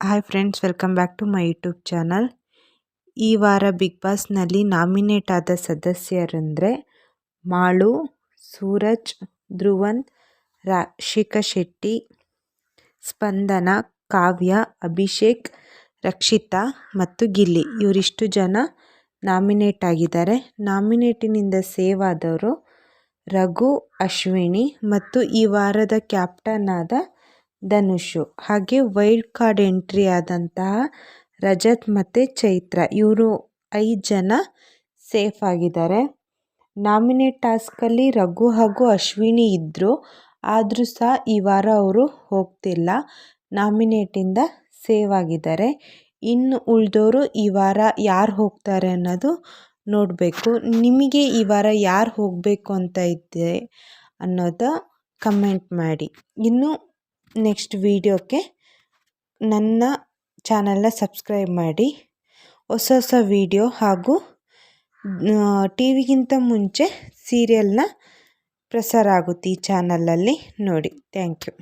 Hi friends welcome back to my YouTube channel ಈ ವಾರ big ಬಾಸ್ನಲ್ಲಿ nominate ಆದ ಸದಸ್ಯರಂದರೆ ಮಾಳು, ಸೂರಜ್, ಧ್ರುವನ್ ರಾಶಿಕಾ ಶೆಟ್ಟಿ, ಸ್ಪಂದನ, ಕಾವ್ಯ, ಅಭಿಷೇಕ್, ರಕ್ಷಿತಾ ಮತ್ತು ಗಿಲ್ಲಿ. ಇವರಿಷ್ಟು ಜನ ನಾಮಿನೇಟ್ ಆಗಿದ್ದಾರೆ. ನಾಮಿನೇಟಿನಿಂದ ಸೇವ್ ಆದವರು ರಘು, ಅಶ್ವಿನಿ ಮತ್ತು ಈ ವಾರದ ಕ್ಯಾಪ್ಟನ್ ಆದ ಧನುಷು. ಹಾಗೆ ವೈಲ್ಡ್ ಕಾರ್ಡ್ ಎಂಟ್ರಿ ಆದಂತಹ ರಜತ್ ಮತ್ತು ಚೈತ್ರ. ಇವರು ಐದು ಜನ ಸೇಫ್ ಆಗಿದ್ದಾರೆ. ನಾಮಿನೇಟ್ ಟಾಸ್ಕಲ್ಲಿ ರಘು ಹಾಗೂ ಅಶ್ವಿನಿ ಇದ್ದರು ಆದರೂ ಸಹ ಈ ವಾರ ಅವರು ಹೋಗ್ತಿಲ್ಲ. ನಾಮಿನೇಟಿಂದ ಸೇವ್ ಆಗಿದ್ದಾರೆ. ಇನ್ನು ಉಳಿದವರು ಈ ವಾರ ಯಾರು ಹೋಗ್ತಾರೆ ಅನ್ನೋದು ನೋಡಬೇಕು. ನಿಮಗೆ ಈ ವಾರ ಯಾರು ಹೋಗಬೇಕು ಅಂತ ಇದೆ ಅನ್ನೋದು ಕಮೆಂಟ್ ಮಾಡಿ. ಇನ್ನು ನೆಕ್ಸ್ಟ್ ವೀಡಿಯೋಕ್ಕೆ ನನ್ನ ಚಾನಲ್ನ ಸಬ್ಸ್ಕ್ರೈಬ್ ಮಾಡಿ. ಹೊಸ ಹೊಸ ವೀಡಿಯೋ ಹಾಗೂ ಟಿ ವಿಗಿಂತ ಮುಂಚೆ ಸೀರಿಯಲ್ನ ಪ್ರಸಾರ ಆಗುತ್ತೆ ಈ ಚಾನಲಲ್ಲಿ ನೋಡಿ. Thank you